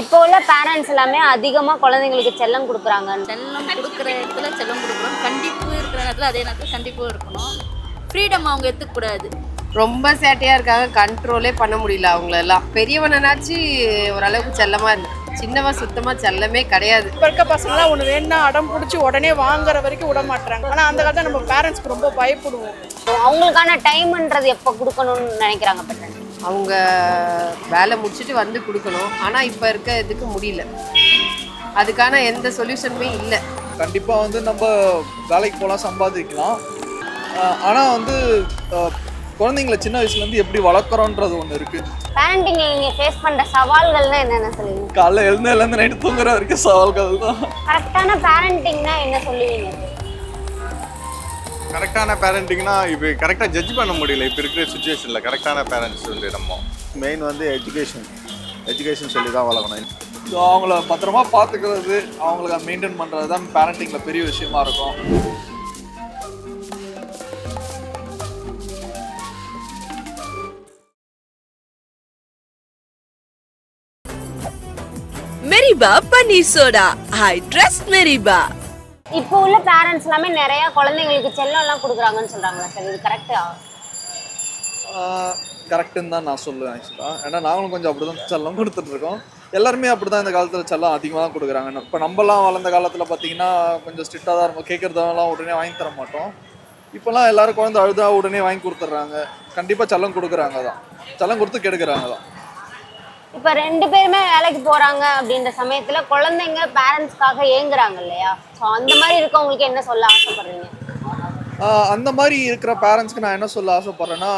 இப்போ உள்ள பேரண்ட்ஸ் எல்லாமே அதிகமா குழந்தைங்களுக்கு செல்லம் கொடுக்குறாங்க. செல்லம் கொடுக்குற இடத்துல செல்லம் கொடுக்குறோம். கண்டிப்பு இருக்கிற இடத்துல அதே நேரத்தில் கண்டிப்பும் இருக்கணும். ஃப்ரீடம் அவங்க எடுத்துக்கூடாது. ரொம்ப சேட்டையா இருக்காங்க. கண்ட்ரோலே பண்ண முடியல அவங்களெல்லாம் பெரியவனாச்சு ஓரளவுக்கு செல்லமா இருக்கு. சின்னவன் சுத்தமா செல்லமே கிடையாது. இப்போ இருக்க பசங்களாம் ஒன்று வேணா அடம் பிடிச்சி உடனே வாங்குற வரைக்கும் விட மாட்டாங்க ஆனால் அந்த காலத்தில் நம்ம பேரண்ட்ஸ்க்கு ரொம்ப பயப்படுவோம். அவங்களுக்கான டைம்ன்றது எப்போ கொடுக்கணும்னு நினைக்கிறாங்க பேரண்ட்ஸ் அவங்க வேலை முடிச்சுட்டு வந்து கொடுக்கணும். ஆனா இப்ப இருக்க இதுக்கு முடியல. அதுக்கான எந்த சொல்யூஷனுமே இல்லை. கண்டிப்பாக வந்து நம்ம வேலைக்கு போகலாம் சம்பாதிக்கலாம். ஆனால் வந்து குழந்தைங்கள சின்ன வயசுலேருந்து எப்படி வளர்க்குறோன்றது ஒன்று இருக்குது பேரண்டிங்ல நீங்க ஃபேஸ் பண்ற சவால்கள்னா என்னென்ன சொல்லுவீங்க? காலைல எழுந்ததுலேருந்து நைட்டு தூங்குற வரைக்கும் சவால்கள் தான் கரெக்டான பேரண்டிங்னா என்ன சொல்லுவீங்க? கரெக்டான பேரண்டிங்னா இப்போ கரெக்டாக ஜட்ஜ் பண்ண முடியல. இப்போ இருக்கிற சுச்சுவேஷனில் கரெக்டான பேரண்ட்ஸ் வந்து நம்ம மெயின் வந்து எஜுகேஷன் எஜுகேஷன் சொல்லி தான் வளர்க்கணும் ஸோ அவங்கள பத்திரமா பார்த்துக்கிறது அவங்கள மெயின்டைன் பண்ணுறது தான் பேரண்டிங்கில் பெரிய விஷயமா இருக்கும். மெரிபா பன்னீர் சோடா ஐ ட்ரஸ்ட் மெரிபா இப்போ உள்ள பேரண்ட்ஸ் எல்லாமே நிறைய குழந்தைங்களுக்கு செல்லம் எல்லாம் கொடுக்குறாங்கன்னு சொல்றாங்களா சார் இது கரெக்டா கரெக்டுன்னு தான் நான் சொல்லுவேன் ஆக்சுவலாக ஏன்னா நாங்களும் கொஞ்சம் அப்படி தான் செல்லம் கொடுத்துட்ருக்கோம் எல்லாருமே அப்படி தான் இந்த காலத்தில் செல்லம் அதிகமாக தான் கொடுக்குறாங்க. இப்போ நம்மலாம் வளர்ந்த காலத்தில் பார்த்தீங்கன்னா கொஞ்சம் ஸ்ட்ரிக்டாக தான் இருக்கும் கேட்குறதெல்லாம் உடனே வாங்கி தர மாட்டோம். இப்போல்லாம் எல்லாரும் குழந்தை அழுதா உடனே வாங்கி கொடுத்துட்றாங்க. கண்டிப்பாக செல்லம் கொடுக்குறாங்க தான். செல்லம் கொடுத்து கெடுக்குறாங்க தான். இப்போ ரெண்டு பேருமே வேலைக்கு போறாங்க அப்படின்ற சமயத்துல குழந்தைங்க பேரண்ட்ஸ்க்காக ஏங்குறாங்க இல்லையா ஸோ அந்த மாதிரி இருக்கவங்களுக்கு என்ன சொல்ல ஆசைப்படுறீங்க? அந்த மாதிரி இருக்கிற பேரண்ட்ஸ்க்கு நான் என்ன சொல்ல ஆசைப்பட்றேன்னா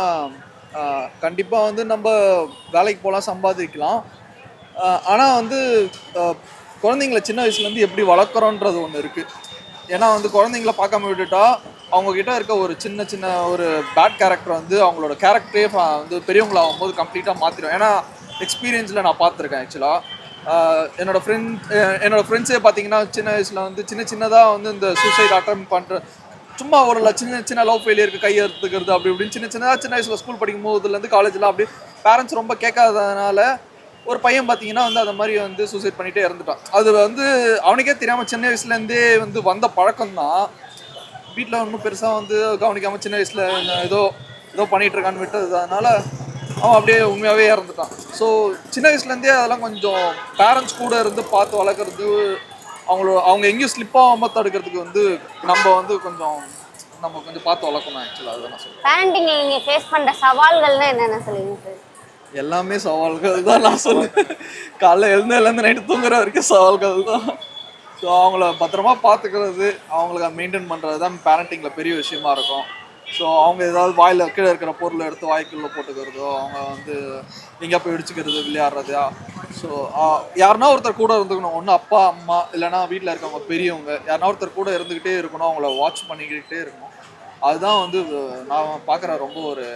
கண்டிப்பாக வந்து நம்ம வேலைக்கு போகலாம் சம்பாதிக்கலாம். ஆனால் வந்து குழந்தைங்கள சின்ன வயசுலேருந்து எப்படி வளர்க்குறோன்றது ஒன்று இருக்குது ஏன்னா வந்து குழந்தைங்கள பார்க்காம விட்டுட்டா அவங்க கிட்ட இருக்க ஒரு சின்ன சின்ன ஒரு பேட் கேரக்டர் வந்து அவங்களோட கேரக்டரே வந்து பெரியவங்களாகும் போது கம்ப்ளீட்டாக மாற்றிடும் ஏன்னா எக்ஸ்பீரியன்ஸில் நான் பார்த்துருக்கேன் ஆக்சுவலாக என்னோட ஃப்ரெண்ட் என்னோடய ஃப்ரெண்ட்ஸே பார்த்தீங்கன்னா சின்ன வயசில் வந்து சின்ன சின்னதாக வந்து இந்த சூசைட் அட்டம் பண்ணுற சும்மா ஒரு ல- சின்ன சின்ன லவ் ஃபெயிலியருக்கு கை எடுத்துக்கிறது அப்படி இப்படின்னு சின்ன சின்னதாக சின்ன வயசில் ஸ்கூல் படிக்கும் போதுலேருந்து காலேஜில் அப்படி பேரண்ட்ஸ் ரொம்ப கேட்காததுனால ஒரு பையன் பார்த்தீங்கன்னா வந்து அந்த மாதிரி வந்து சூசைட் பண்ணிகிட்டே இறந்துட்டான். அது வந்து அவனுக்கே தெரியாமல் சின்ன வயசுலேருந்தே வந்து வந்த பழக்கம் தான் வீட்டில் ஒன்றும் பெருசாக வந்து கவனிக்காமல் சின்ன வயசில் ஏதோ ஏதோ பண்ணிகிட்ருக்கான்னு விட்டது அதனால் அவன் அப்படியே உண்மையாகவே இறந்துட்டான். ஸோ சின்ன வயசுலேருந்தே அதெல்லாம் கொஞ்சம் பேரண்ட்ஸ் கூட இருந்து பார்த்து வளர்க்குறது அவங்களோட அவங்க எங்கேயும் ஸ்லிப் ஆகாமல் தடுக்கிறதுக்கு வந்து நம்ம வந்து கொஞ்சம் நம்ம கொஞ்சம் பார்த்து வளர்க்கணும் ஆக்சுவலாக அதை நான் சொல்லுவேன் பேரண்டிங்ல நீங்க ஃபேஸ் பண்ற சவால்கள்னா என்னென்ன சொல்லுவீங்க? எல்லாமே சவால்கள் தான் நான் சொல்லுவேன். காலைல எழுந்ததுலேருந்து நைட்டு தூங்குற வரைக்கும் சவால்கள் தான். ஸோ அவங்கள பத்திரமா பார்த்துக்கிறது அவங்கள மெயின்டைன் பண்ணுறது தான் பேரண்டிங்கில் பெரிய விஷயமா இருக்கும். ஸோ அவங்க ஏதாவது வாயில் கீழே இருக்கிற பொருளை எடுத்து வாய்க்குள்ளே போட்டுக்கிறதோ அவங்க வந்து எங்கேயா போய் இடிச்சுக்கிறது விளையாடுறது? ஸோ யாருன்னா ஒருத்தர் கூட இருந்துக்கணும். ஒன்று அப்பா அம்மா இல்லைன்னா வீட்டில் இருக்கவங்க பெரியவங்க. யாருன்னா ஒருத்தர் கூட இருந்துக்கிட்டே இருக்கணும். அவங்கள வாட்ச் பண்ணிக்கிட்டே இருக்கணும். அதுதான் வந்து நான் பார்க்குற ரொம்ப ஒரு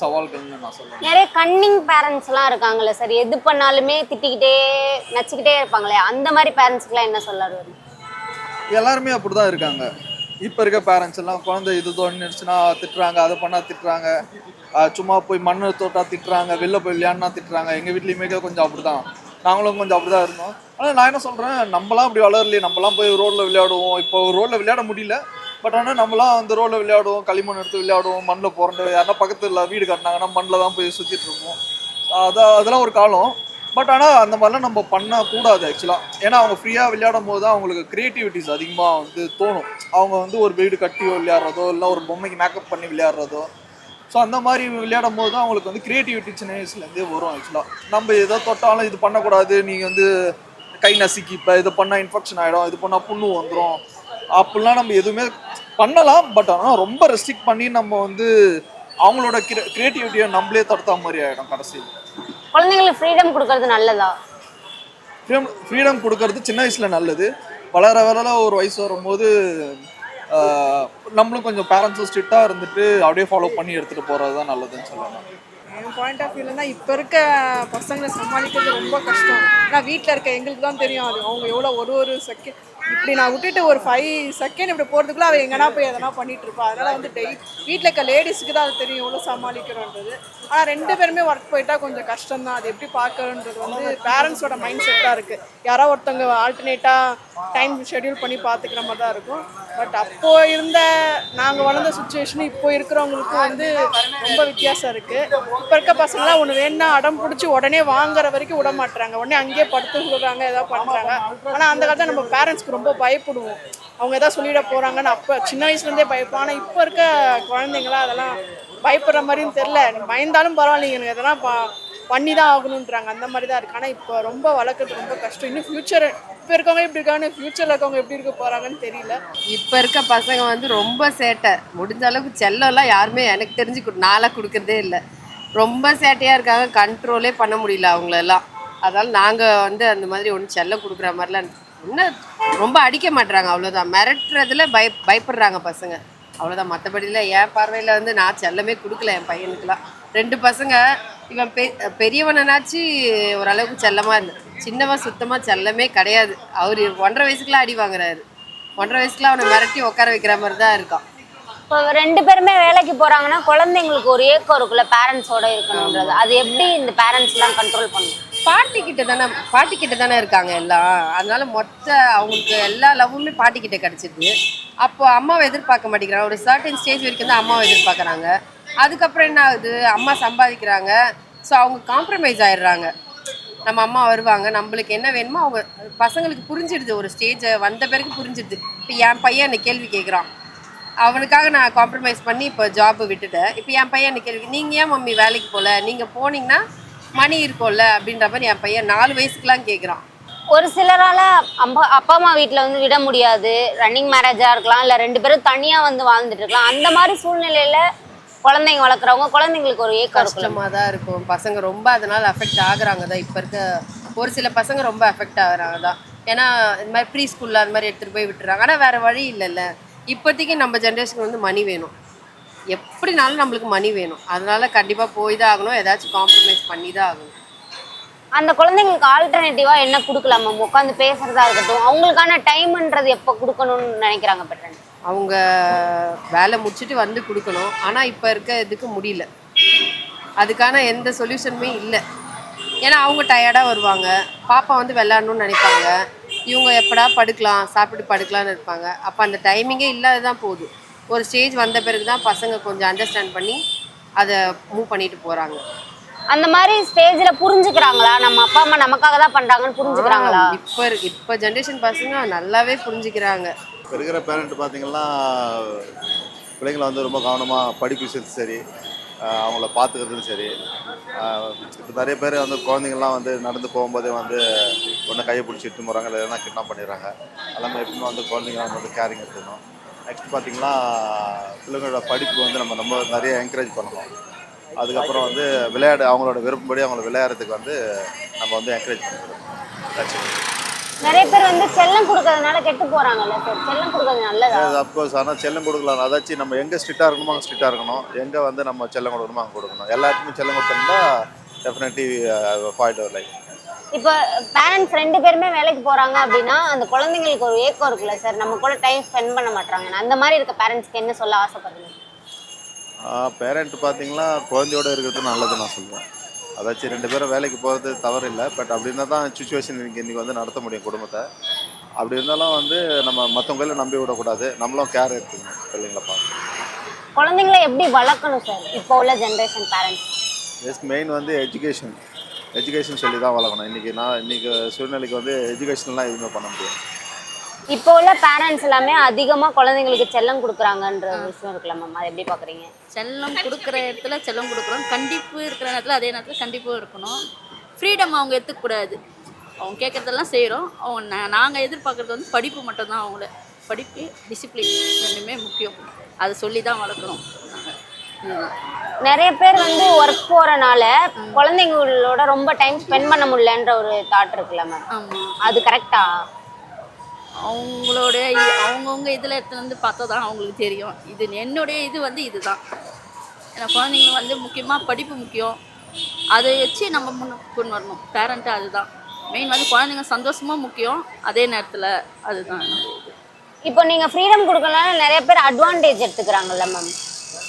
சவால்கள்னு நான் சொல்லுவேன். நிறைய கன்னிங் பேரண்ட்ஸ் எல்லாம் இருக்காங்கல்ல சார் எது பண்ணாலுமே திட்டிக்கிட்டே நச்சுக்கிட்டே இருப்பாங்களே. அந்த மாதிரி பேரண்ட்ஸ்க்குலாம் என்ன சொல்ல வருவீங்க? எல்லாருமே அப்படிதான் இருக்காங்க. இப்போ இருக்க பேரண்ட்ஸ் எல்லாம் குழந்தை இது தோணுச்சுன்னா திட்டுறாங்க அதை பண்ணால் திட்டுறாங்க. சும்மா போய் மண் தோட்டா திட்டுறாங்க வெளில போய் விளையாடினா திட்டுறாங்க. எங்கள் வீட்லேயுமே கொஞ்சம் அப்படிதான். நாங்களும் கொஞ்சம் அப்படிதான் இருந்தோம். ஆனால் நான் என்ன சொல்கிறேன் நம்மலாம் அப்படி வளரலையே. நம்மளாம் போய் ரோட்டில் விளையாடுவோம். இப்போ ரோட்டில் விளையாட முடியல. பட் ஆனால் நம்மளாம் அந்த ரோட்டில் விளையாடுவோம். களிமண் எடுத்து விளையாடுவோம். மண்ணில் புரண்டு யாருன்னா பக்கத்தில் வீடு கட்டினாங்கன்னா மண்ணில் தான் போய் சுற்றிட்டு இருப்போம். அதான் அதெல்லாம் ஒரு காலம். பட் ஆனால் அந்த மாதிரிலாம் நம்ம பண்ணக்கூடாது ஆக்சுவலாக ஏன்னா அவங்க ஃப்ரீயாக விளையாடும் போது தான் அவங்களுக்கு க்ரியேட்டிவிட்டிஸ் அதிகமாக வந்து தோணும். அவங்க வந்து ஒரு வீடு கட்டி விளையாடுறதோ இல்லை ஒரு பொம்மைக்கு மேக்கப் பண்ணி விளையாடுறதோ. ஸோ அந்த மாதிரி விளையாடும் போது தான் அவங்களுக்கு வந்து க்ரியேட்டிவிட்டி சின்ன வயசுலேருந்தே வரும் ஆக்சுவலாக நம்ம எதோ தொட்டாலும் இது பண்ணக்கூடாது நீங்கள் வந்து கை நசுக்கி இப்போ இது பண்ணால் இன்ஃபெக்ஷன் ஆகிடும் இது பண்ணால் புண்ணு வந்துடும் அப்படிலாம் நம்ம எதுவுமே பண்ணலாம் பட் ஆனால் ரொம்ப ரெஸ்ட்ரிக்ட் பண்ணி நம்ம வந்து அவங்களோட க்ரியேட்டிவிட்டியை நம்மளே தடுத்த மாதிரி ஆகிடும் கடைசியில். குழந்தைங்களுக்கு ஃப்ரீடம் கொடுக்கறது நல்லதா? ஃப்ரீடம் ஃப்ரீடம் கொடுக்கறது சின்ன வயசில் நல்லது. வளர வளர ஒரு வயசு வரும்போது நம்மளும் கொஞ்சம் பேரண்ட்ஸும் ஸ்ட்ரிக்டாக இருந்துட்டு அப்படியே ஃபாலோ பண்ணி எடுத்துகிட்டு போகிறது தான் நல்லதுன்னு சொல்லலாம். என் பாயிண்ட் ஆஃப் வியூலனா இப்போ இருக்க பசங்களை சமாளிக்கிறது ரொம்ப கஷ்டம். ஆனால் வீட்டில் இருக்க எங்களுக்கு தான் தெரியும் அது. அவங்க எவ்வளோ ஒரு ஒரு செகண்ட் இப்படி நான் விட்டுட்டு ஒரு ஃபைவ் செகண்ட் இப்படி போகிறதுக்குள்ள அவள் எங்கன்னா போய் எதனா பண்ணிட்டு இருப்பா. அதனால வந்து டெய் வீட்டில் இருக்க லேடிஸ்க்கு தான் அது தெரியும் எவ்வளோ சமாளிக்கிறோன்றது. ஆனால் ரெண்டு பேருமே ஒர்க் போயிட்டா கொஞ்சம் கஷ்டம் தான் அது எப்படி பார்க்கறன்றது வந்து பேரண்ட்ஸோட மைண்ட் செட்டாக இருக்குது யாரோ ஒருத்தவங்க ஆல்டர்னேட்டாக டைம் ஷெட்யூல் பண்ணி பார்த்துக்கிற மாதிரி தான் இருக்கும். பட் அப்போ இருந்த நாங்கள் வளர்ந்த சுச்சுவேஷன் இப்போ இருக்கிறவங்களுக்கும் வந்து ரொம்ப வித்தியாசம் இருக்குது இப்போ இருக்க பசங்களாம் ஒன்று வேணும்னா அடம் பிடிச்சி உடனே வாங்குற வரைக்கும் விட மாட்டுறாங்க. உடனே அங்கேயே படுத்து சொல்கிறாங்க ஏதாவது பண்ணுறாங்க ஆனால் அந்த காலத்தில் நம்ம பேரண்ட்ஸ்க்கு ரொம்ப பயப்படுவோம். அவங்க எதாவது சொல்லிட போகிறாங்கன்னு அப்போ சின்ன வயசுலேருந்தே பயப்போம். ஆனால் இப்போ இருக்க குழந்தைங்களாம் அதெல்லாம் பயப்படுற மாதிரியும் தெரில பயந்தாலும் பரவாயில்லைங்க. எனக்கு அதெல்லாம் ப பண்ணி தான் ஆகணுன்றாங்க. அந்த மாதிரி தான் இருக்குது ஆனால் இப்போ ரொம்ப வளர்க்குறது ரொம்ப கஷ்டம். இன்னும் ஃப்யூச்சர் இப்போ இருக்கவங்க இப்படி இருக்காங்க? ஃப்யூச்சரில் இருக்கவங்க எப்படி இருக்க போகிறாங்கன்னு தெரியல. இப்போ இருக்க பசங்க வந்து ரொம்ப சேட்டை. முடிஞ்ச அளவுக்கு செல்லம்லாம் யாருமே எனக்கு தெரிஞ்சு கொடு- கொடுக்குறதே கொடுக்கறதே இல்லை. ரொம்ப சேட்டையாக இருக்காங்க. கண்ட்ரோலே பண்ண முடியல அவங்களெல்லாம். அதனால் நாங்கள் வந்து அந்த மாதிரி ஒன்றும் செல்லம் கொடுக்குற மாதிரிலாம் என்ன ரொம்ப அடிக்க மாட்றாங்க அவ்வளோதான் மிரட்டுறதுல பய பயப்படுறாங்க பசங்க. அவ்வளோதான் மற்றபடியில் என் பார்வையில் வந்து நான் செல்லமே கொடுக்கல என் பையனுக்குலாம் ரெண்டு பசங்க இவன் பெ பெரியவனாச்சு ஓரளவுக்கு செல்லமாக இருந்தேன் சின்னவன் சுத்தமாக செல்லமே கிடையாது. அவர் ஒன்றரை வயசுக்குலாம் அடி வாங்குறாரு. ஒன்றரை வயசுல அவனை மிரட்டி உட்கார வைக்கிற மாதிரி தான் இருக்கான். இப்போ ரெண்டு பேருமே வேலைக்கு போகிறாங்கன்னா குழந்தைங்களுக்கு ஒரு ஏக்கம் இருக்குல்ல பேரண்ட்ஸோட இருக்கணுன்றது. அது எப்படி இந்த பேரண்ட்ஸ்லாம் கண்ட்ரோல் பண்ணும்? பாட்டி கிட்ட தானே பாட்டி கிட்ட தானே இருக்காங்க எல்லாம். அதனால மொத்த அவங்களுக்கு எல்லா லவ்வுமே பாட்டி கிட்ட கிடைச்சிது. அப்போ அம்மாவை எதிர்பார்க்க மாட்டேங்கிறாங்க. ஒரு சர்டன் ஸ்டேஜ் வரைக்கும் தான் அம்மாவை எதிர்பார்க்குறாங்க. அதுக்கப்புறம் என்ன ஆகுது? அம்மா சம்பாதிக்கிறாங்க. ஸோ அவங்க காம்ப்ரமைஸ் ஆயிடுறாங்க. நம்ம அம்மா வருவாங்க. நம்மளுக்கு என்ன வேணுமோ அவங்க பசங்களுக்கு புரிஞ்சிடுது. ஒரு ஸ்டேஜை வந்த பிறகு புரிஞ்சிடுது. இப்போ என் பையன் என்னை கேள்வி கேட்குறான். அவனுக்காக நான் காம்ப்ரமைஸ் பண்ணி இப்போ ஜாப் விட்டுட்டேன். இப்போ என் பையன் என்னை கேள்வி நீங்கள் ஏன் மம்மி வேலைக்கு போகல நீங்கள் போனீங்கன்னா மணி இருக்கும்ல அப்படின்ற மாதிரி என் பையன் நாலு வயசுக்குலாம் கேட்குறான் ஒரு சிலரால அம்மா அப்பா அம்மா வீட்டில் வந்து விட முடியாது. ரன்னிங் மேரேஜாக இருக்கலாம் இல்லை ரெண்டு பேரும் தனியாக வந்து வாழ்ந்துட்டு இருக்கலாம். அந்த மாதிரி சூழ்நிலையில குழந்தைங்க வளர்க்குறவங்க குழந்தைங்களுக்கு ஒரு ஏக்கம் கஷ்டமாக தான் இருக்கும். பசங்க ரொம்ப அதனால் அஃபெக்ட் ஆகுறாங்க தான் இப்போ இருக்க ஒரு சில பசங்க ரொம்ப அஃபெக்ட் ஆகுறாங்க தான் ஏன்னா இந்த மாதிரி ப்ரீ ஸ்கூலில் அந்த மாதிரி எடுத்துகிட்டு போய் விட்டுறாங்க. ஆனால் வேறு வழி இல்லைல்ல. இப்போதைக்கு நம்ம ஜென்ரேஷனுக்கு வந்து மணி வேணும். எப்படினாலும் நம்மளுக்கு மணி வேணும். அதனால கண்டிப்பாக போய் தான் ஆகணும். ஏதாச்சும் காம்ப்ரமைஸ் பண்ணி தான் ஆகணும். அந்த குழந்தைங்களுக்கு ஆல்டர்னேட்டிவா என்ன கொடுக்கலாம் மேம் உட்காந்து பேசுறதா இருக்கட்டும். அவங்களுக்கான டைம்ன்றது எப்போ கொடுக்கணும்னு நினைக்கிறாங்க பெற்றன் அவங்க வேலை முடிச்சுட்டு வந்து கொடுக்கணும். ஆனால் இப்போ இருக்க இதுக்கு முடியல. அதுக்கான எந்த சொல்யூஷனுமே இல்லை. ஏன்னா அவங்க டயர்டாக வருவாங்க. பாப்பா வந்து விளையாடணும்னு நினைப்பாங்க. இவங்க எப்படா படுக்கலாம் சாப்பிட்டு படுக்கலாம்னு இருப்பாங்க. அப்போ அந்த டைமிங்கே இல்லாத தான் போகுது ஒரு ஸ்டேஜ் வந்த பிறகு தான் பசங்க கொஞ்சம் அண்டர்ஸ்டாண்ட் பண்ணி அதை மூவ் பண்ணிட்டு போகிறாங்க அந்த மாதிரி ஸ்டேஜ்ல புரிஞ்சுக்கிறாங்களா? நம்ம அப்பா அம்மா நமக்காக தான் பண்றாங்கன்னு புரிஞ்சுக்கிறாங்களா? இப்போ இப்போ ஜென்ரேஷன் பசங்க நல்லாவே புரிஞ்சுக்கிறாங்க. இப்போ இருக்கிற பேரண்ட் பார்த்தீங்கன்னா பிள்ளைங்களை வந்து ரொம்ப கவனமாக படிப்பு விஷயத்து சரி அவங்கள பார்த்துக்கிறதும் சரி. இப்போ நிறைய பேர் வந்து குழந்தைங்கள்லாம் வந்து நடந்து போகும்போதே வந்து ஒன்று கையை பிடிச்சி இட்டு போகிறாங்க இல்லைன்னா கிட்னாப் பண்ணிடுறாங்க. எல்லாமே எப்பவுமே வந்து குழந்தைங்களாம் வந்து கேரிங் எடுத்துக்கணும் நெக்ஸ்ட் பார்த்தீங்கன்னா பிள்ளைங்களோட படிப்பு வந்து நம்ம ரொம்ப நிறைய என்கரேஜ் பண்ணணும். அதுக்கப்புறம் வந்து விளையாடு அவங்களோட விருப்பப்படி அவங்கள விளையாடுறதுக்கு வந்து நம்ம வந்து என்கரேஜ் it. நிறைய பேர் வந்து செல்லம் கொடுக்கறதுனால கெட்டு போறாங்கல்ல சார் செல்லம் கொடுக்கறது நல்லதா? அப்கோர்ஸ் ஆனால் செல்லம் கொடுக்கலாம். அதாச்சும் நம்ம எங்கே ஸ்ட்ரிக்டாக இருக்கணுமோ அங்கே ஸ்ட்ரிக்டாக இருக்கணும். எங்கே வந்து நம்ம செல்லம் கொடுக்கணுமோ அங்கே கொடுக்கணும். எல்லாத்துக்குமே செல்லம் கொடுத்திருந்தா டெஃபினெட்லி பாயிண்ட் அவர் லைஃப் இப்போ பேரண்ட்ஸ் ரெண்டு பேருமே வேலைக்கு போறாங்க அப்படின்னா அந்த குழந்தைங்களுக்கு ஒரு ஏக்கம் இருக்குல்ல சார் நம்ம கூட டைம் ஸ்பெண்ட் பண்ண மாட்டாங்க. அந்த மாதிரி இருக்க பேரண்ட்ஸ்க்கு என்ன சொல்ல ஆசைப்படுறீங்க? பேரண்ட் பார்த்தீங்கன்னா குழந்தையோட இருக்கிறது நல்லது நான் சொல்லுவேன். அதாச்சும் ரெண்டு பேரும் வேலைக்கு போகிறது தவறு இல்லை பட் அப்படி இருந்தால் தான் சுச்சுவேஷன் இன்றைக்கி இன்றைக்கி வந்து நடத்த முடியும் குடும்பத்தை. அப்படி இருந்தாலும் வந்து நம்ம மற்றவங்கள நம்பி விடக்கூடாது. நம்மளும் கேர் எடுத்துக்கணும் பிள்ளைங்களை பார்த்து. குழந்தைங்களை எப்படி வளர்க்கணும் சார் இப்போ உள்ள ஜென்ரேஷன் பேரண்ட்ஸ் எஸ் மெயின் வந்து எஜுகேஷன் எஜுகேஷன் சொல்லி தான் வளர்க்கணும் இன்றைக்கி நான் இன்றைக்கி சூழ்நிலைக்கு வந்து எஜுகேஷன்லாம் எதுவுமே பண்ண முடியாது. இப்போ உள்ள பேரண்ட்ஸ் எல்லாமே அதிகமா குழந்தைங்களுக்கு செல்லம் கொடுக்குறாங்கன்ற விஷயம் இருக்குல்ல மேம் அதை எப்படி பாக்குறீங்க? செல்லம் கொடுக்குற இடத்துல செல்லம் கொடுக்குறோம். கண்டிப்பு இருக்கிற நேரத்தில் அதே நேரத்தில் கண்டிப்பும் இருக்கணும். ஃப்ரீடம் அவங்க எடுத்துக்கூடாது அவங்க கேட்குறதெல்லாம் செய்கிறோம் அவங்க நாங்கள் எதிர்பார்க்குறது வந்து படிப்பு மட்டும்தான் அவங்கள. படிப்பு டிசிப்ளின் ரெண்டுமே முக்கியம். அதை சொல்லி தான் வளர்க்குறோம் நாங்கள் நிறைய பேர் வந்து ஒர்க் போறனால குழந்தைங்களோட ரொம்ப டைம் ஸ்பெண்ட் பண்ண முடியலன்ற ஒரு தாட் இருக்குல்ல மேம் அது கரெக்டா அவங்களோட அவங்கவுங்க இதில் எடுத்துன்னு வந்து பார்த்தா தான் அவங்களுக்கு தெரியும். இது என்னுடைய இது வந்து இதுதான். ஏன்னா குழந்தைங்க வந்து முக்கியமாக படிப்பு முக்கியம். அதை வச்சு நம்ம முன்ன கொண்டு வரணும். பேரண்ட்டு அதுதான். மெயின் வந்து குழந்தைங்க சந்தோஷமும் முக்கியம். அதே நேரத்தில் அதுதான். இப்போ நீங்க ஃப்ரீடம் கொடுக்கறதுனால நிறைய பேர் அட்வான்டேஜ் எடுத்துக்கிறாங்கல்ல மேம்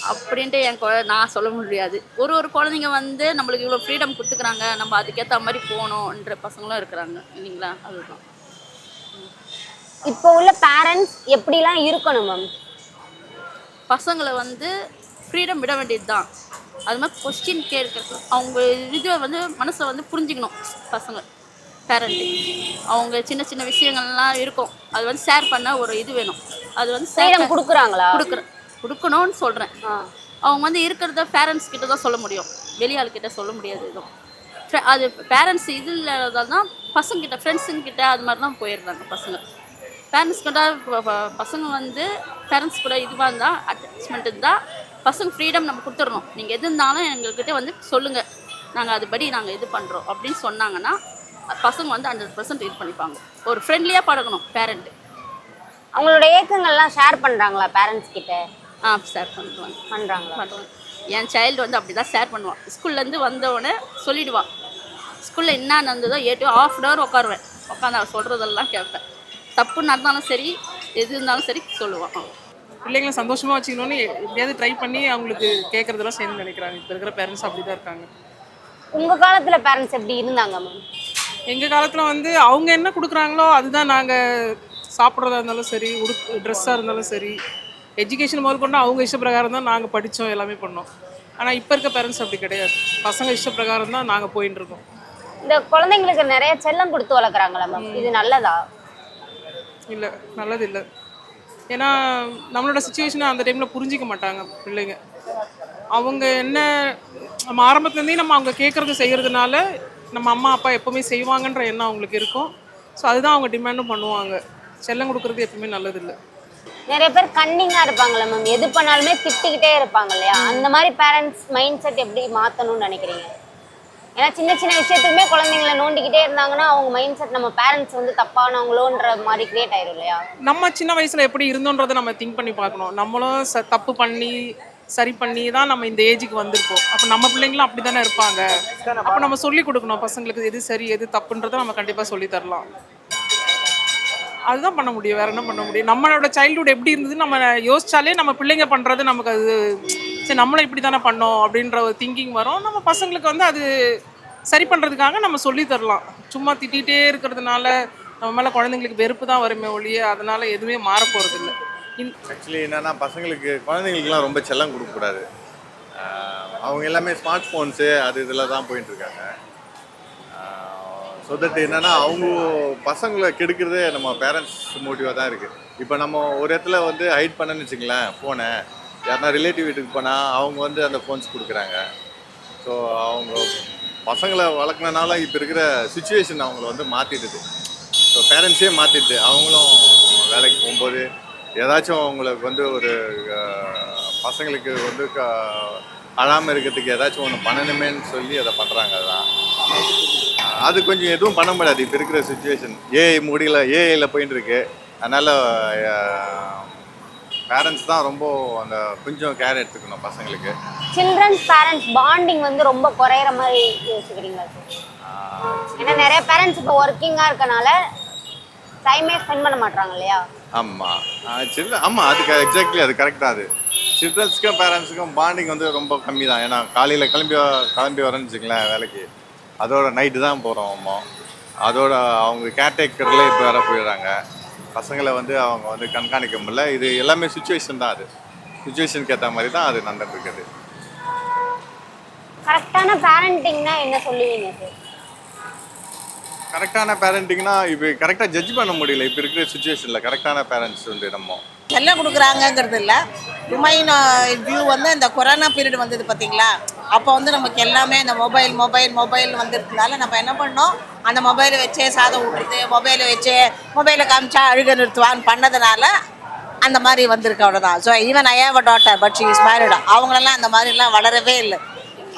அப்படின்ட்டு என் குழ நான் சொல்ல முடியாது. ஒரு ஒரு குழந்தைங்க வந்து நம்மளுக்கு இவ்வளோ ஃப்ரீடம் கொடுத்துக்குறாங்க நம்ம அதுக்கேற்ற மாதிரி போகணுன்ற பசங்களும் இருக்கிறாங்க. இல்லைங்களா? அதுதான். இப்போ உள்ள பேரண்ட்ஸ் எப்படிலாம் இருக்கணும் மேம் பசங்களை வந்து ஃப்ரீடம் விட வேண்டியது தான் அது மாதிரி கொஸ்டின் கேட்க அவங்க இது வந்து மனசை வந்து புரிஞ்சுக்கணும் பசங்க பேரண்ட்டு அவங்க சின்ன சின்ன விஷயங்கள்லாம் இருக்கும். அது வந்து ஷேர் பண்ண ஒரு இது வேணும். அது வந்து கொடுக்குறாங்களா? கொடுக்குற கொடுக்கணும்னு சொல்கிறேன். அவங்க வந்து இருக்கிறத பேரண்ட்ஸ் கிட்ட தான் சொல்ல முடியும். வெளியாள் கிட்ட சொல்ல முடியாது எதுவும். அது பேரண்ட்ஸ் இது இல்லாததால் தான் பசங்கிட்ட ஃப்ரெண்ட்ஸுங்கிட்ட அது மாதிரி தான் போயிடுறாங்க பசங்க. பேரண்ட்ஸ் கிட்ட பசங்க வந்து பேரண்ட்ஸ் கூட இதுவாக இருந்தால் அட்டாச்மெண்ட் இருந்தால் பசங்க ஃப்ரீடம் நம்ம கொடுத்துடணும். நீங்கள் எது இருந்தாலும் எங்கள்கிட்ட வந்து சொல்லுங்கள் நாங்கள் அதுபடி நாங்கள் இது பண்ணுறோம் அப்படின்னு சொன்னாங்கன்னா பசங்க வந்து ஹண்ட்ரட் பர்சன்ட் இது பண்ணிப்பாங்க. ஒரு ஃப்ரெண்ட்லியாக பழகணும் பேரண்ட்டு அவங்களோட ஏக்கங்கள்லாம் ஷேர் பண்றாங்களா பேரண்ட்ஸ் கிட்ட? ஆ ஷேர் பண்ணுவாங்க பண்றாங்களா? பண்ணுவான் என் சைல்டு வந்து அப்படி தான் ஷேர் பண்ணுவான் ஸ்கூல்லேருந்து வந்தவுடனே சொல்லிடுவான் ஸ்கூலில் என்ன நடந்ததோ ஏட்டு ஆஃப் அன் ஹவர் உட்காருவேன். உட்காந்து அவன் சொல்கிறதெல்லாம் கேட்பேன். தப்பு நடந்தாலும் சரி எது இருந்தாலும் சரி சொல்லுவான். பிள்ளைங்களை சந்தோஷமாக வச்சுக்கணும்னு எப்படியாவது ட்ரை பண்ணி அவங்களுக்கு கேட்குறதெல்லாம் செய்யணும்னு நினைக்கிறாங்க. இப்போ இருக்கிற பேரண்ட்ஸ் அப்படி தான் இருக்காங்க. உங்க காலத்துல பேரண்ட்ஸ் எப்படி இருந்தாங்க மேம் எங்கள் காலத்தில் வந்து அவங்க என்ன கொடுக்குறாங்களோ அதுதான் நாங்கள் சாப்பிட்றதா இருந்தாலும் சரி உடுப்பு ட்ரெஸ்ஸாக இருந்தாலும் சரி எஜுகேஷன் முதல் கொண்டு அவங்க இஷ்ட பிரகாரம் தான் நாங்கள் படித்தோம் எல்லாமே பண்ணோம். ஆனால் இப்போ இருக்க பேரண்ட்ஸ் அப்படி கிடையாது. பசங்க இஷ்ட பிரகாரம் தான் நாங்கள் போயின்னு இருக்கோம். இந்த குழந்தைங்களுக்கு நிறைய செல்லம் கொடுத்து வளர்க்குறாங்களா மேம் இது நல்லதா? இல்லை நல்லது இல்லை ஏன்னா நம்மளோட சுச்சுவேஷனை அந்த டைமில் புரிஞ்சிக்க மாட்டாங்க பிள்ளைங்க. அவங்க என்ன நம்ம ஆரம்பத்துலேருந்தே நம்ம அவங்க கேட்குறது செய்கிறதுனால நம்ம அம்மா அப்பா எப்போவுமே செய்வாங்கன்ற எண்ணம் அவங்களுக்கு இருக்கும். ஸோ அதுதான் அவங்க டிமாண்டும் பண்ணுவாங்க. செல்லம் கொடுக்குறது எப்பவுமே நல்லதில்லை. நிறைய பேர் கன்னிங்கா இருப்பாங்கல்ல மேம் எது பண்ணாலுமே திட்டிக்கிட்டே இருப்பாங்க இல்லையா? அந்த மாதிரி பேரண்ட்ஸ் மைண்ட் செட் எப்படி மாத்தணும்னு நினைக்கிறீங்க? ஏன்னா சின்ன சின்ன விஷயத்துக்குமே குழந்தைங்களை நோண்டிக்கிட்டே இருந்தாங்கன்னா அவங்க மைண்ட் செட் நம்ம பேரண்ட்ஸ் வந்து தப்பானவங்களோன்ற மாதிரி கிரியேட் ஆயிரும் இல்லையா? நம்ம சின்ன வயசில் எப்படி இருந்தோன்றதை நம்ம திங்க் பண்ணி பார்க்கணும். நம்மளும் ச தப்பு பண்ணி சரி பண்ணி தான் நம்ம இந்த ஏஜுக்கு வந்திருக்கோம். அப்போ நம்ம பிள்ளைங்களும் அப்படி தானே இருப்பாங்க அப்போ நம்ம சொல்லி கொடுக்கணும். பசங்களுக்கு எது சரி எது தப்புன்றதை நம்ம கண்டிப்பாக சொல்லி தரலாம். அதுதான் பண்ண முடியும். வேற என்ன பண்ண முடியும்? நம்மளோட சைல்டுஹுட் எப்படி இருந்தது? நம்ம யோசிச்சாலே நம்ம பிள்ளைங்க பண்ணுறது நமக்கு அது சரி நம்மளும் இப்படி தானே பண்ணோம் அப்படின்ற ஒரு திங்கிங் வரும். நம்ம பசங்களுக்கு வந்து அது சரி பண்ணுறதுக்காக நம்ம சொல்லி தரலாம். சும்மா திட்டிகிட்டே இருக்கிறதுனால நம்ம மேலே குழந்தைங்களுக்கு வெறுப்பு தான் வருமே ஒழிய அதனால எதுவுமே மாற போகிறது இல்லை. ஆக்சுவலி என்னன்னா பசங்களுக்கு குழந்தைங்களுக்குலாம் ரொம்ப செல்லம் கொடுக்கக்கூடாது அவங்க எல்லாமே ஸ்மார்ட் ஃபோன்ஸு அது இதில் தான் போயிட்டுருக்காங்க ஸோ தட் என்னன்னா அவங்க பசங்களை கெடுக்கிறதே நம்ம பேரண்ட்ஸ் மோட்டிவாக தான் இருக்குது இப்போ நம்ம ஒரு இடத்துல வந்து ஹைட் பண்ணன்னு வச்சுங்களேன் ஃபோனை யாருனா ரிலேட்டிவ் வீட்டுக்கு போனால் அவங்க வந்து அந்த ஃபோன்ஸ் கொடுக்குறாங்க. ஸோ அவங்க பசங்களை வளர்க்கணுனால இப்போ இருக்கிற சுச்சுவேஷன் அவங்கள வந்து மாற்றிடுது ஸோ பேரண்ட்ஸே மாற்றிடுது அவங்களும் வேலைக்கு போகும்போது ஏதாச்சும் அவங்களுக்கு வந்து ஒரு பசங்களுக்கு வந்து க அழாமல் இருக்கிறதுக்கு ஏதாச்சும் ஒன்று பண்ணணுமேன்னு சொல்லி அதை பண்ணுறாங்க அதான் அது கொஞ்சம் எதுவும் பண்ண முடியாது. இப்போ இருக்கிற சுச்சுவேஷன் ஏஐ முடியல ஏஐல போயின்னு இருக்கு. அதனால் பேரண்ட்ஸ் தான் ரொம்ப அந்த கொஞ்சம் கேர் எடுத்துக்கணும் பசங்களுக்கு. சில்ட்ரன்ஸ் பேரண்ட்ஸ் பாண்டிங் வந்து ரொம்ப குறையிற மாதிரி யோசிக்கிறீங்களா ஏன்னா நிறைய பேரண்ட்ஸ் இப்போ ஒர்க்கிங்கா இருக்கனால டைமே ஸ்பெண்ட் பண்ண மாட்டாங்க இல்லையா? ஆமாம் சில்ட்ர ஆமாம் அதுக்கு எக்ஸாக்ட்லி அது கரெக்டாக அது. சில்ட்ரன்ஸுக்கும் பேரண்ட்ஸுக்கும் பாண்டிங் வந்து ரொம்ப கம்மி தான். ஏன்னா காலையில் கிளம்பி வ- கிளம்பி வரேன்னு வச்சுங்களேன் வேலைக்கு. அதோட நைட்டு தான் போகிறோம் அம்மா. அதோட அவங்க கேர்டேக்கர்லேயே இப்போ வேற போயிடுறாங்க. பசங்களை வந்து அவங்க வந்து கண்காணிக்க முடியல. இது எல்லாமே சுச்சுவேஷன் தான் அது. சுச்சுவேஷனுக்கு ஏற்ற மாதிரி தான் அது நடந்துட்டு இருக்குது. கரெக்டான பேரண்டிங்னா என்ன சொல்லுவீங்க கரெக்டான பேரண்டிங்னா இப்போ கரெக்டாக ஜட்ஜ் பண்ண முடியல. இப்போ இருக்கிற சுச்சுவேஷனில் கரெக்டான பேரண்ட்ஸ் வந்து நம்ம. செல்லம் கொடுக்குறாங்கங்கிறது இல்லை. ரிமைன் வியூ வந்து இந்த கொரோனா பீரியட் வந்தது பார்த்தீங்களா அப்போ வந்து நமக்கு எல்லாமே இந்த மொபைல் மொபைல் மொபைல் வந்ததுனால நம்ம என்ன பண்ணோம்? அந்த மொபைலை வச்சே சாதம் விட்றது மொபைலை வச்சே மொபைலை காமிச்சா அழுக நிறுத்துவான்னு பண்ணதுனால அந்த மாதிரி வந்திருக்கு அவ்வளோதான் so even I have a daughter but she is மேரிடா அவங்களெல்லாம் அந்த மாதிரிலாம் வளரவே இல்லை.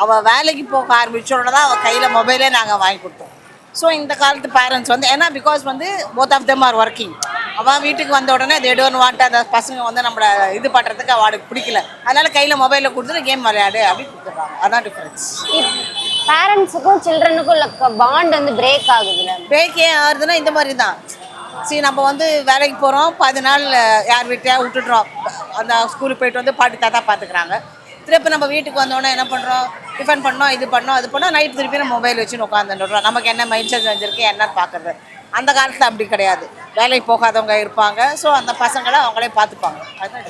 அவள் வேலைக்கு போக ஆரம்பிச்சோட தான் அவள் கையில் மொபைலே நாங்கள் வாங்கி கொடுத்தோம். ஸோ இந்த காலத்து பேரண்ட்ஸ் வந்து ஏன்னா பிகாஸ் வந்து both of them are working அவள் வீட்டுக்கு வந்த உடனே தே டோன்ட் வாண்ட் அந்த பசங்க வந்து நம்மளை இது பண்ணுறதுக்கு அவளுக்கு பிடிக்கல. அதனால கையில் மொபைலில் கொடுத்துட்டு கேம் விளையாடு அப்படி கொடுத்துட்றாங்க. அதான் டிஃப்ரென்ஸ் பேரண்ட்ஸுக்கும் சில்ட்ரனுக்கும் உள்ள பாண்ட் வந்து பிரேக் ஆகுதுல்ல? பிரேக் ஏன் ஆகுதுன்னா இந்த மாதிரி தான் சரி நம்ம வந்து வேலைக்கு போகிறோம் பாதி நாள் யார் வீட்டையா விட்டுடுறோம். அந்த ஸ்கூலுக்கு போயிட்டு வந்து பாட்டி தாத்தா பார்த்துக்குறாங்க திருப்பி நம்ம வீட்டுக்கு வந்தோடனே என்ன பண்ணுறோம் டிஃபன் பண்ணோம் இது பண்ணோம் அது பண்ணோம். நைட் திருப்பி நம்ம மொபைல் வச்சுன்னு உட்காந்துடுறோம் நமக்கு என்ன மைண்ட் செட் வந்துருக்கு என்னன்னு பார்க்குறது? அந்த காலத்தில் அப்படி கிடையாது. வேலைக்கு போகாதவங்க இருப்பாங்க. ஸோ அந்த பசங்களை அவங்களே பார்த்துப்பாங்க.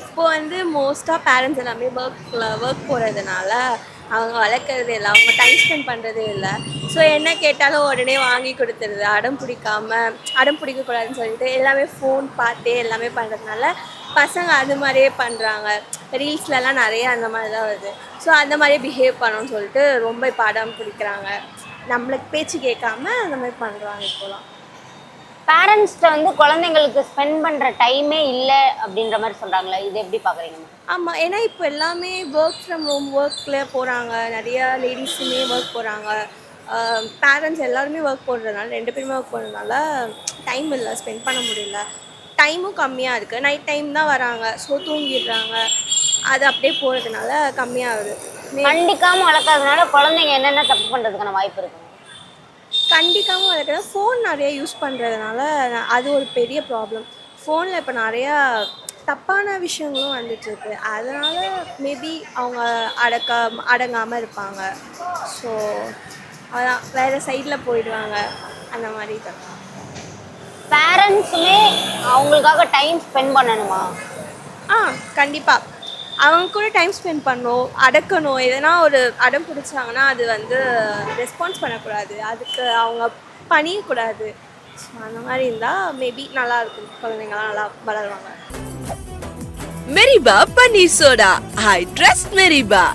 இப்போ வந்து மோஸ்ட்டாக பேரண்ட்ஸ் எல்லாமே ஒர்க்கில் ஒர்க் போகிறதுனால அவங்க வளர்க்குறது இல்லை அவங்க டைம் ஸ்பெண்ட் பண்ணுறதே இல்லை. ஸோ என்ன கேட்டாலும் உடனே வாங்கி கொடுத்துருது. அடம் பிடிக்காம அடம் பிடிக்கக்கூடாதுன்னு சொல்லிட்டு எல்லாமே ஃபோன் பார்த்தே எல்லாமே பண்ணுறதுனால பசங்க அது மாதிரியே பண்ணுறாங்க ரீல்ஸ்லலாம் நிறைய அந்த மாதிரி தான் வருது. ஸோ அந்த மாதிரியே பிஹேவ் பண்ணணும்னு சொல்லிட்டு ரொம்ப இப்போ அடம் பிடிக்கிறாங்க. நம்மளுக்கு பேச்சு கேட்காம அந்த மாதிரி பண்ணுறாங்க இப்போலாம். பேரண்ட்ஸ்ட்ட வந்து குழந்தைங்களுக்கு ஸ்பெண்ட் பண்ற டைமே இல்லை அப்படின்ற மாதிரி சொல்றாங்களே இது எப்படி பாக்குறீங்க ஆமாம் ஏன்னா இப்போ எல்லாமே ஒர்க் ஃப்ரம் ஹோம் ஒர்க்கில் போகிறாங்க நிறைய லேடிஸுமே ஒர்க் போகிறாங்க பேரண்ட்ஸ் எல்லாருமே ஒர்க் போடுறதுனால ரெண்டு பேருமே ஒர்க் போடுறதுனால டைம் இல்லை ஸ்பெண்ட் பண்ண முடியல. டைமும் கம்மியாக இருக்குது நைட் டைம் தான் வராங்க. ஸோ தூங்கிடுறாங்க. அது அப்படியே போகிறதுனால கம்மியாகுது. May- கண்டிக்காம வளர்க்கறதுனால குழந்தைங்க என்னென்ன தப்பு பண்றதுக்கான வாய்ப்பு இருக்கு? கண்டிக்காமல் வளர்க்குறது ஃபோன் நிறைய யூஸ் பண்ணுறதுனால அது ஒரு பெரிய ப்ராப்ளம் ஃபோனில் இப்போ நிறையா தப்பான விஷயங்களும் வந்துட்டுருக்கு அதனால் மேபி அவங்க அடக்க அடங்காமல் இருப்பாங்க. ஸோ அதான். வேறு சைடில் போயிடுவாங்க. அந்த மாதிரி தான். பேரண்ட்ஸுமே அவங்களுக்காக டைம் ஸ்பெண்ட் பண்ணணுமா? ஆ கண்டிப்பாக அவங்க கூட டைம் ஸ்பெண்ட் பண்ணணும் அடக்கணும் எதனா ஒரு அடம் பிடிச்சாங்கன்னா அது வந்து ரெஸ்பான்ஸ் பண்ணக்கூடாது. அதுக்கு அவங்க பணியக்கூடாது ஸோ அந்த மாதிரி இருந்தால் மேபி நல்லா இருக்கும். குழந்தைங்களாம் நல்லா வளருவாங்க. மெரிபா பன்னீர் சோடா ஐ ட்ரஸ்ட் மெரிபா